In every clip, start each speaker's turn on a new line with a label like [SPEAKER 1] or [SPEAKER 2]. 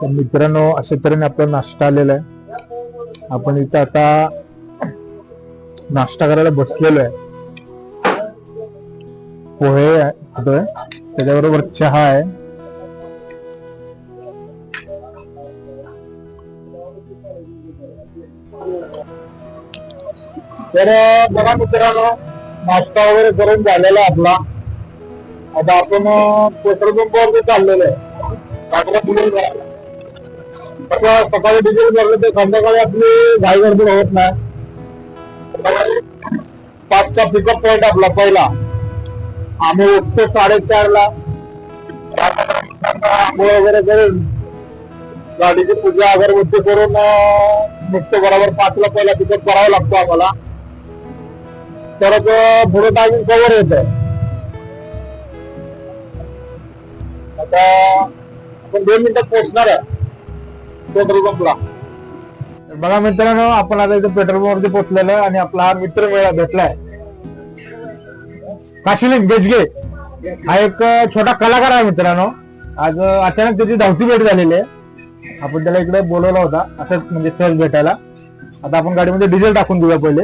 [SPEAKER 1] तर मित्रांनो अशा तऱ्हेने आपला नाश्ता आलेला आहे. आपण इथं आता नाश्ता करायला बसलेलो आहे. पोहे आहे खातोय त्याच्याबरोबर चहा आहे. तर बघा मित्रांनो नाश्ता वगैरे करून झालेला आपला. आता आपण पेट्रोल पंपावरती चाललेलो आहे. सकाळी डिझेल भरलं तर संध्याकाळी आपली घाई गर्दी होत नाही. पाचचा पिकअप पॉइंट आपला पहिला. आम्ही उठतो साडेचार ला आंघोळ वगैरे करून गाडीची पूजा अगरबत्ती करून अं, निघतो बरोबर पाचला पहिला पिकअप करावा लागतो आम्हाला. तरच अं, पुढे टायमिंग कव्हर येत आता पण दोन मिनिटात पोहोचणार आहे. पेट्रोल पंपला. बघा मित्रांनो आपण आता इथे पेट्रोल पंप वरती पोहोचलेलो आहे आणि आपला हा मित्र मेळा भेटलाय. काशिलिंग बेजगे हा एक छोटा कलाकार आहे मित्रांनो. आज अचानक त्याची धावती भेट झालेली आहे. आपण त्याला इकडे बोलवला होता. असंच म्हणजे सहज भेटायला. आता आपण गाडीमध्ये डिझेल टाकून देऊया पहिले.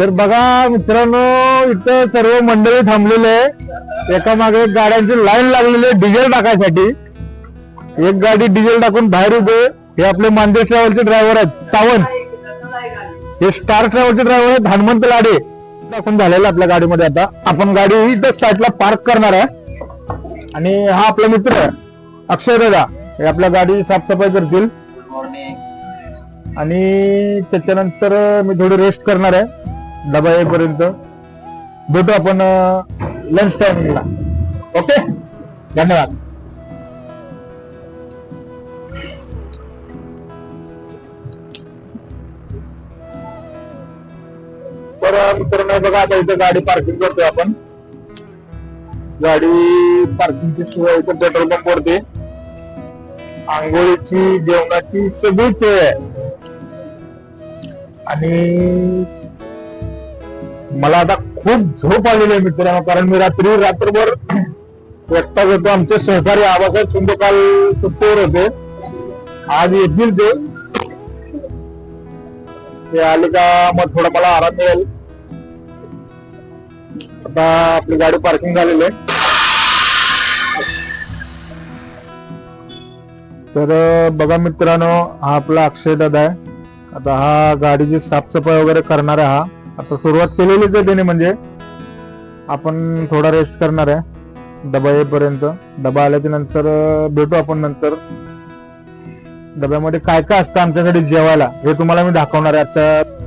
[SPEAKER 1] तर बघा मित्रांनो इथं सर्व मंडळी थांबलेले आहे. एका मागे गाड्यांची लाईन लागलेली आहे डिझेल टाकायसाठी. एक गाडी डिझेल टाकून बाहेर उभे हे आपले मांदेर ट्रॅव्हलचे ड्रायव्हर आहेत. सावंत. हे स्टार ट्रॅव्हलचे ड्रायव्हर आहेत हनुमंत लाडे. टाकून झालेलं आपल्या गाडीमध्ये आता. आपण गाडी इथं साईडला पार्क करणार आहे. आणि हा आपला मित्र आहे, अक्षय दादा. हे आपल्या गाडी साफसफाई करतील. आणि त्याच्यानंतर मी थोडी रेस्ट करणार आहे. डबा येईपर्यंत भेटू आपण लंच टायमिंगला ओके धन्यवाद. तर मित्रांनो बघा आता इथं गाडी पार्किंग करतोय आपण. गाडी पार्किंगची सोय इथं पेट्रोल पंप वरती. आंघोळीची जेवणाची सगळी सोय आहे. आणि मला आता खूप झोप आलेली आहे मित्रांनो कारण मी रात्री रात्रभर एकटाच होतो आमचे सहकारी आबासाहेब शिंदे काल सुट्टीवर होते. आज येतील ते. आले का मग थोडा मला आराम मिळेल. आता आपली गाडी पार्किंग झालेली आहे. तर बघा मित्रांनो हा आपला अक्षय दादा आहे. आता हा गाडीची साफसफाई वगैरे करणार आहे हा. आता सुरुवात केलेलीच आहे त्याने म्हणजे आपण थोडा रेस्ट करणार आहे. डबा येईपर्यंत. डबा आल्याच्यानंतर भेटू आपण नंतर. डब्यामध्ये काय काय असतं आमच्यासाठी जेवायला हे तुम्हाला मी दाखवणार आहे आजच्या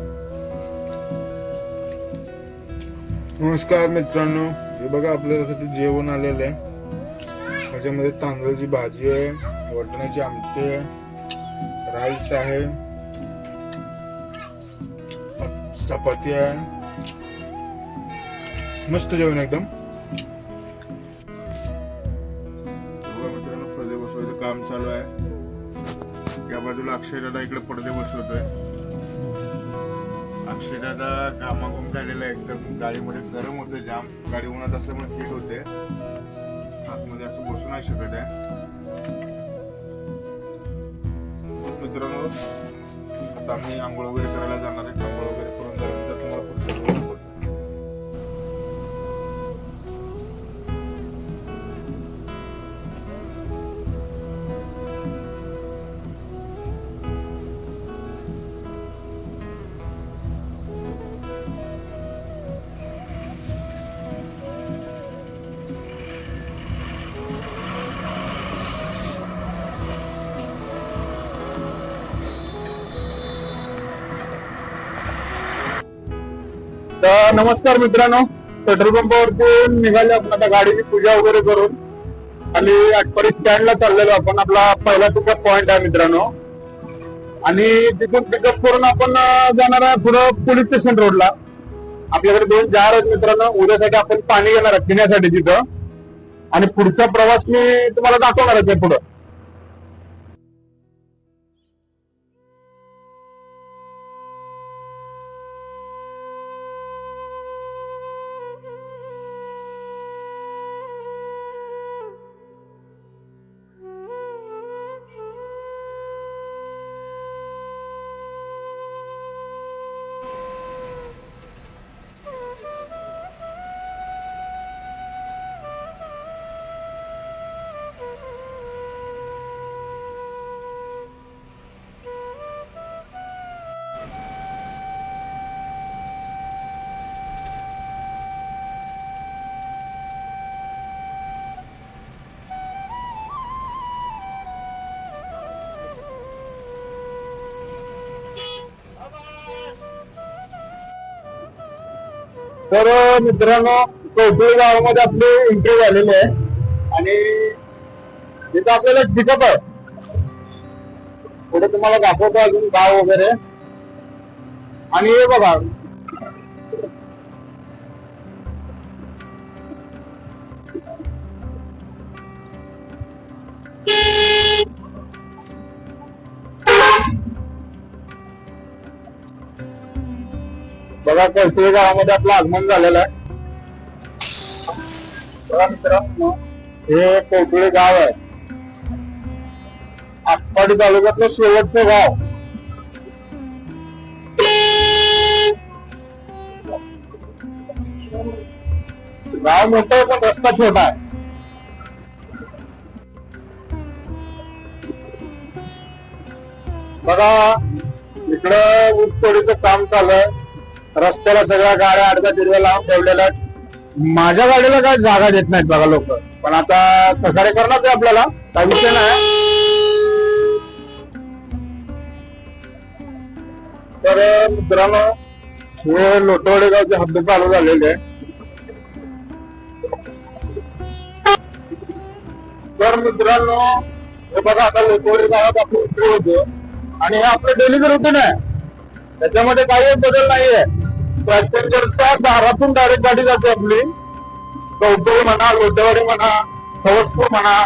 [SPEAKER 2] नमस्कार मित्रांनो. हे बघा आपल्यासाठी जेवण आलेलं आहे. त्याच्यामध्ये तांदळाची भाजी आहे वटण्याची आमटी आहे राईस आहे. चपाती आहे. मस्त जेवण एकदम. मित्रांनो पडदे बसवायचं काम चालू आहे. या बाजूला अक्षय दादा इकडे पडदे बसवतोय. अक्षय दादा घामाघूम काढलेला आहे. एकदम गाडीमध्ये गरम होते जाम. गाडी उन्हात असल्यामुळे हिट होते आतमध्ये असं बसू नाही शकत आहे. मित्रांनो आता आम्ही आंघोळ वगैरे करायला जाणार आहे.
[SPEAKER 1] तर नमस्कार मित्रांनो पेट्रोल पंपावरतून निघाले आपण आता गाडीची पूजा वगैरे करून. आणि आटपाडी स्टँडला चाललेलो आपण आपला पहिला पिकअप पॉइंट आहे मित्रांनो. आणि तिथून पिकअप करून आपण जाणार आहे पुढं पोलीस स्टेशन रोडला आपल्याकडे दोन जार आहेत मित्रांनो उद्यासाठी आपण पाणी घेणार आहे पिण्यासाठी तिथं. आणि पुढचा प्रवास मी तुम्हाला दाखवणार आहे पुढं. तर मित्रांनो कौटुळी गावामध्ये आपली एंट्री झालेली आहे. आणि तिथं आपल्याला पिकअप आहे पुढे तुम्हाला दाखवतो अजून गाव वगैरे. आणि हे बघा. बघा कळसुळे गावामध्ये आपलं आगमन झालेलं आहे. बघा मित्रांनो हे कोकळे गाव आहे. आटपाडी तालुक्यातलं शेवटचं गाव. गाव मोठं पण रस्ता छोटा आहे. बघा इकडं ऊसतोडीचं काम चालू आहे. रस्त्याला सगळ्या गाड्या अडका तिरव्या लावून ठेवलेल्या आहेत. माझ्या गाडीला काय जागा देत नाहीत बघा लोक. पण आता सहकार्य करणार ते आपल्याला. काही विषय नाही. तर मित्रांनो हे लोटवडे गावचे हद्द चालू झालेले तर मित्रांनो हे बघा आता लोटवडे गावात आपण होतो. आणि हे आपलं डेलीचं रुटीन आहे. त्याच्यामध्ये काही बदल नाहीये. पॅसेंजरच्या दारातून डायरेक्ट गाडी जाते आपली. कौटुंब म्हणा लोटेवाडी म्हणा खवसपूर म्हणा.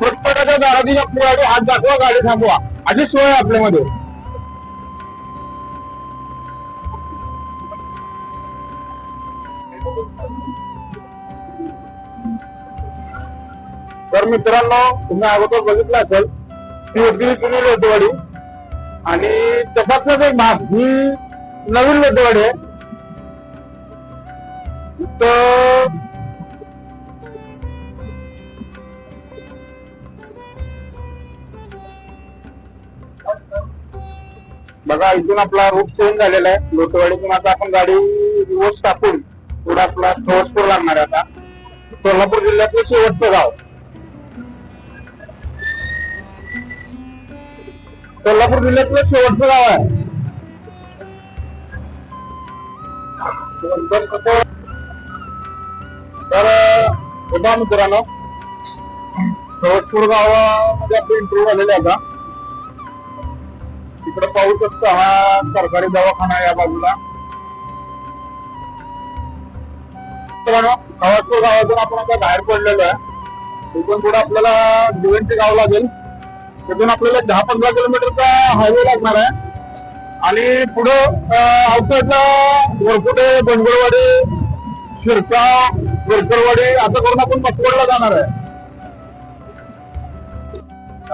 [SPEAKER 1] प्रत्येकाच्या दारातून आपली गाडी हात दाखवा गाडी थांबवा. अशी सोय आपल्यामध्ये. तर मित्रांनो तुम्ही अगोदर बघितलं असेल ती होती पुणे लोटवाडी आणि तसाच एक भाग ही नवीन लोटवाडी आहे. तर बघा इथून आपला रूट चेंज झालेला आहे. लोटवाडीतून आता आपण गाडी रिवर्स टाकून पुढे आपला सोलापूर लागणार आहे आता. सोलापूर जिल्ह्यातलं शेवटचं गाव. कोल्हापूर जिल्ह्यातलं शेवटचं गाव आहे. तर उभा मित्रांनो शेवटपूर गावामध्ये आपली इंटरव्ह्यू झालेली आता. तिकडे पाहू शकतो हा सरकारी दवाखाना आहे या बाजूला. मित्रांनो खवासपूर गावातून आपण आता बाहेर पडलेलो आहे. तिथून पुढे आपल्याला दिवंती गाव लागेल. तिथून आपल्याला दहा पंधरा किलोमीटरचा हायवे लागणार आहे. आणि पुढं आउटसाईडला वरकुटे बनगरवाडी शिरका वरकरवाडी असं करून आपण मसवडला जाणार आहे.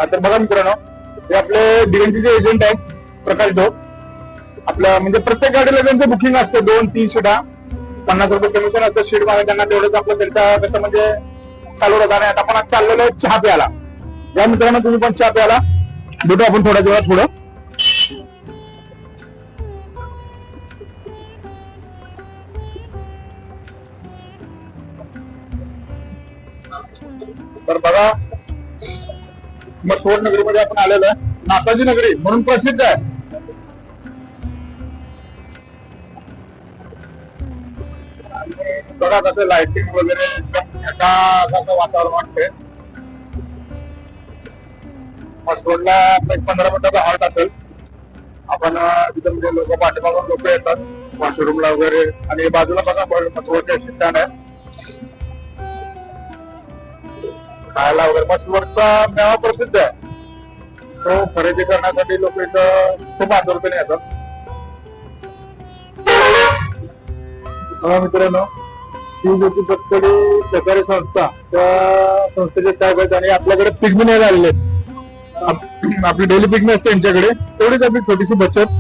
[SPEAKER 1] तर बघा मित्रांनो हे आपले डिएनटीचे एजंट आहेत प्रकाश ढोक आपल्या म्हणजे प्रत्येक गाडीला त्यांचं बुकिंग असतं दोन तीन सीटा पन्नास रुपये कमिशन असतं सीट मागे त्यांना तेवढंच आपलं त्यांच्या कसं म्हणजे चालू राहतं आता आपण आज चाललेलो आहे चहा प्यायला या मित्रांनो तुम्ही पण चहा प्याला भेटू आपण थोड्या वेळात पुढं. तर बघा मसवड नगरीमध्ये आपण आलेलो आहे. नाताजी नगरी म्हणून प्रसिद्ध आहे. आणि बघा कसं लाइटिंग वगैरे एकदम वातावरण वाटतंय. मसवडला एक पंधरा मिनिटाचा हॉल्ट असेल. आपण अं, तिथं म्हणजे लोक पाठीमागून लोक येतात. वॉशरूमला वगैरे. आणि बाजूला बघा मसवडचे ठिकाण आहे. खायला वगैरे. मसवडचा मेवा प्रसिद्ध आहे. तो खरेदी करण्यासाठी लोक इथं खूप आदरतेने येतात. हा मित्रांनो शिवज्योती पतकडी सहकारी संस्था त्या संस्थेचे साहेब आहेत आणि आपल्याकडे पिगमिने नाही झालेले आहेत. आपली डेली पिगमी असते त्यांच्याकडे तेवढीच आपली छोटीशी बचत.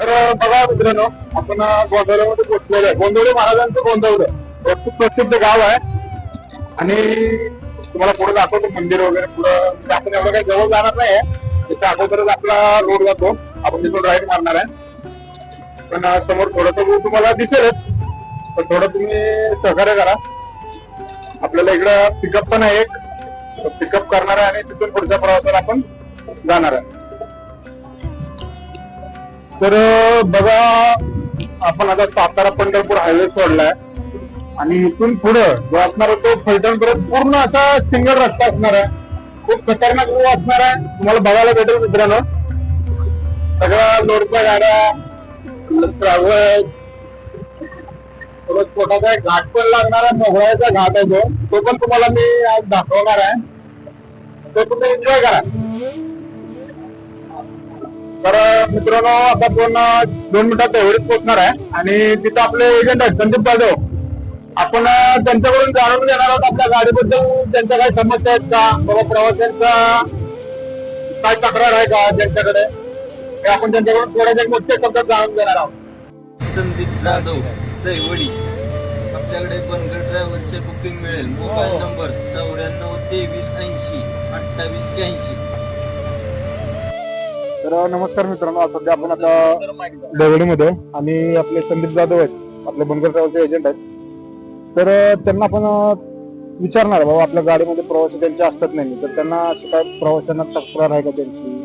[SPEAKER 1] तर बघा मित्रांनो आपण गोंधवल्यामध्ये पोहोचलेलो आहे. गोंधवडे महाराजांचं गोंधवलं खूप प्रसिद्ध गाव आहे. आणि तुम्हाला पुढे दाखवतो मंदिर वगैरे पुढं. म्हणजे आपण एवढं काही जवळ जाणार नाही तिथे अगोदरच आपला रोड जातो. आपण तिथून राईट मारणार आहे. पण समोर थोडस तुम्हाला दिसेलच. पण थोडं तुम्ही सहकार्य करा. आपल्याला इकडं पिकअप पण आहे एक. पिकअप करणार आहे आणि तिथून पुढच्या प्रवासाला आपण जाणार आहे. तर बघा आपण आता सातारा पंढरपूर हायवे सोडलाय. आणि इथून पुढं जो असणार तो फलटण परत पूर्ण असा सिंगल रस्ता असणार आहे. खूप खतरनाक रोड असणार आहे. तुम्हाला बघायला भेटेल मित्रांनो. सगळ्या लोडच्या गाड्या ट्रॅव्हल परत छोटासा एक घाट पण लागणार आहे मोहळ्याचा घाट आहे तो तो पण तुम्हाला मी आज दाखवणार आहे. तो तुम्ही एन्जॉय करा. तर मित्रांनो आता पूर्ण दोन मिनिटात एवढीच पोहोचणार आहे. आणि तिथं आपले एजंट आहेत संदीप जाधव. आपण त्यांच्याकडून जाणून घेणार आहोत आपल्या गाडीबद्दल. त्यांच्या काही समस्या आहेत का? बाबा प्रवाशांचा काय तक्रार आहे का त्यांच्याकडे? हे आपण त्यांच्याकडून थोड्याशा मोठ्या शब्दात जाणून घेणार आहोत.
[SPEAKER 3] संदीप जाधव दैवडी आपल्याकडे बनगर ट्रॅव्हलचे बुकिंग मिळेल. मोबाईल नंबर चौऱ्याण्णव तेवीस ऐंशी अठ्ठावीस शहाऐंशी.
[SPEAKER 1] तर नमस्कार मित्रांनो. आज सध्या आपण आता देवडीमध्ये आणि आपले संदीप जाधव आहेत. आपले बनकर ट्रॅव्हलचे एजंट आहेत. तर त्यांना आपण विचारणार बाबा आपल्या गाडीमध्ये प्रवासी त्यांचे असतात नाही. तर त्यांना अशी काय प्रवाशांना तक्रार आहे का त्यांची?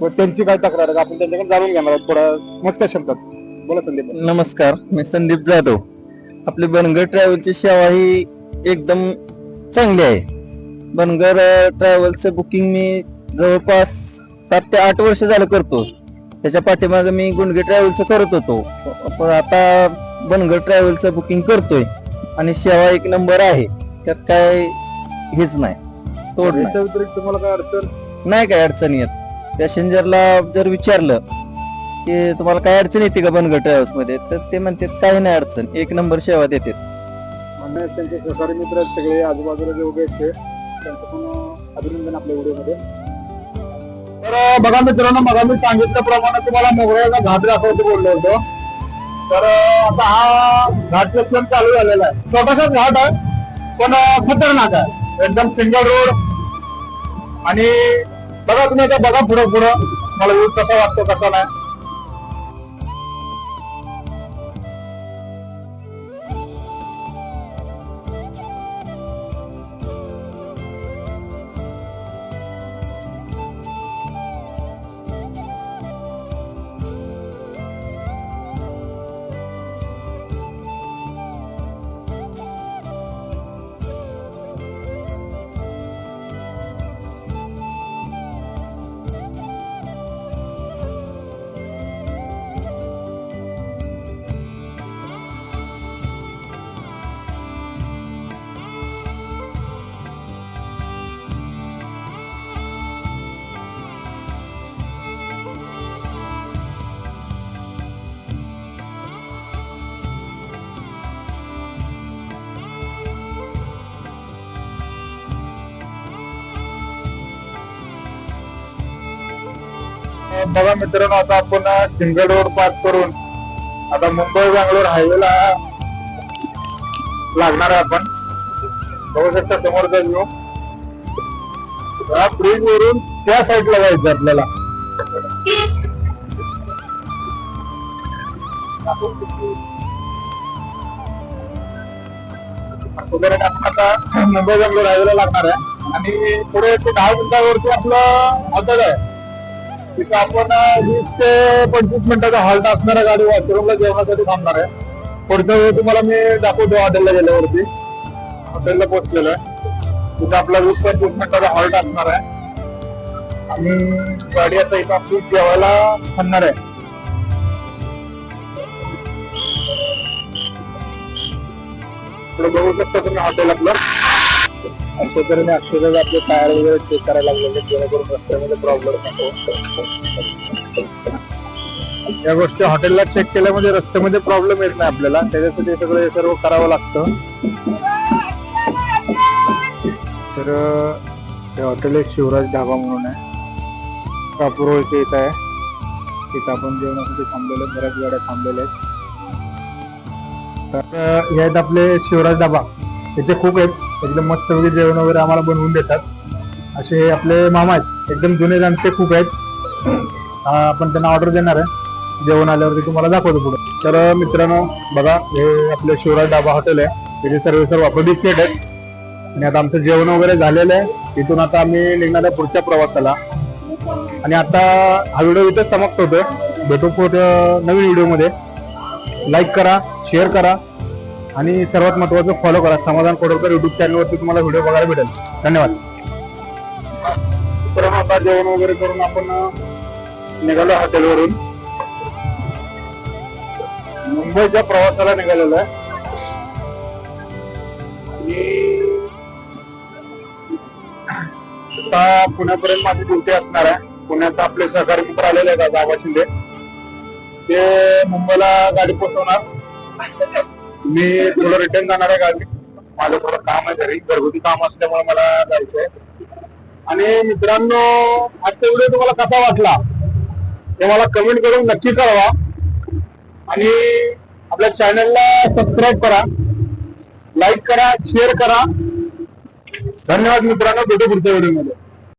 [SPEAKER 1] व त्यांची काय तक्रार आहे का? आपण त्यांच्याकडे जाणून घेणार आहोत. थोडा मोजक्या शब्दात. बोला संदीप.
[SPEAKER 3] नमस्कार मी संदीप जाधव. आपली बनगर ट्रॅव्हलची सेवा ही एकदम चांगली आहे. बनगर ट्रॅव्हलचं बुकिंग मी जवळपास सात ते आठ वर्ष झालं करतो. त्याच्या पाठीमागे मी गुंडगे ट्रॅव्हलचं करत होतो. पण आता बनगर ट्रॅव्हलचं बुकिंग करतोय. आणि सेवा एक नंबर आहे. त्यात काय हेच नाही. तोड नाही.
[SPEAKER 1] याच्या व्यतिरिक्त तुम्हाला काय अडचण?
[SPEAKER 3] नाही काय अडचण येत. पॅसेंजरला जर विचारलं की तुम्हाला काय अडचण येते का बनगड ट्रॅव्हल्समध्ये तर ते म्हणतात काही नाही अडचण. एक नंबर सेवा देतात.
[SPEAKER 1] म्हणजे त्यांचे सहकारी मित्र आहेत सगळे आजूबाजूला जे उभे आहेत ते. त्यांचं पण अभिनंदन आपल्या व्हिडिओमध्ये. तर बघा मित्रांनो मग मी सांगितल्याप्रमाणे तुम्हाला मोगऱ्याचा घाट दाखवतो बोललो होतो. तर आता हा घाट चालू झालेला आहे. छोटासाच घाट आहे पण खतरनाक आहे. एकदम सिंगल रोड. आणि बघा तुम्ही आता बघा पुढं पुढं. मला यूज कसा वाटतो कसा नाही. बघा मित्रांनो आता आपण सिंगल रोड पास करून आता मुंबई बंगलोर हायवेला लागणार आहे आपण. बघू शकता समोरचा व्ह्यू या ब्रिज वरून त्या साईडला जायचं आपल्याला. आता मुंबई बंगलोर हायवेला लागणार आहे. आणि पुढे दहा मिनिटावरती आपलं हॉटेल आहे. तिथं आपण वीस ते पंचवीस मिनिटाचा हॉल्ट असणार आहे गाडी वॉशरूमला जेवणासाठी थांबणार आहे. पुढच्या वेळी तुम्हाला मी दाखवतो हॉटेलला गेल्यावरती. हॉटेलला पोहोचलेलो आहे. तिथे आपला वीस पंचवीस मिनिटाचा हॉल्ट असणार आहे. आणि गाडी आता इथं आपली जेवायला थांबणार आहे. बघू शकता तुम्ही हॉटेल आपलं. अशा तऱ्हेने अक्षरशः आपले टायर वगैरे चेक करायला लागलेले जेणेकरून रस्त्यामध्ये प्रॉब्लेम नको या गोष्टी हॉटेलला चेक केल्यामध्ये रस्त्यामध्ये प्रॉब्लेम येत नाही आपल्याला. त्याच्यासाठी सगळं हे सर्व करावं लागतं. तर हे हॉटेल एक शिवराज ढाबा म्हणून आहे. कापूर इथे येत आहे. तिथं आपण जेवणासाठी थांबलेले बऱ्याच गाड्या थांबलेल्या आहेत. तर हे आहेत आपले शिवराज ढाबा. त्याचे खूप आहेत. एकदम मस्त मस्तपैकी जेवण वगैरे आम्हाला बनवून देतात. असे आपले मामा आहेत. एकदम जुने जाणते खूप आहेत. आपण त्यांना ऑर्डर देणार आहे. जेवण आल्यावरती तुम्हाला दाखवतो पुढे. तर मित्रांनो बघा हे आपले शिवराज डाबा हॉटेल आहे. तिथे सर्व सर्व आपले सेट आहेत. आणि आता आमचं जेवण वगैरे झालेलं आहे. इथून आता आम्ही निघणार आहे पुढच्या प्रवासाला. आणि आता हा व्हिडिओ इथंच समाप्त होतोय. भेटू पुढं नवीन व्हिडिओमध्ये. लाईक करा शेअर करा. आणि सर्वात महत्वाचं फॉलो करा. समाधान कोडकर युट्यूब चॅनलवरती तुम्हाला व्हिडिओ बघायला भेटेल. धन्यवाद. मित्रांनो आता जेवण वगैरे करून आपण निघालो हॉटेलवरून. मुंबईच्या प्रवासाला निघालेलो आहे. आता पुण्यापर्यंत माझी ड्युटी असणार आहे. पुण्यात आपले सहकारी मित्र आलेले आहेत आता शिंदे. ते मुंबईला गाडी पोहोचवणार मी थोडं रिटर्न जाणार आहे गावी. माझं थोडं काम आहे घरी. घरगुती काम असल्यामुळे मला जायचंय. आणि मित्रांनो आजचा व्हिडिओ तुम्हाला कसा वाटला? ते मला कमेंट करून नक्की कळवा. आणि आपल्या चॅनलला सबस्क्राईब करा. लाईक करा शेअर करा. धन्यवाद मित्रांनो भेटू पुढच्या व्हिडिओमध्ये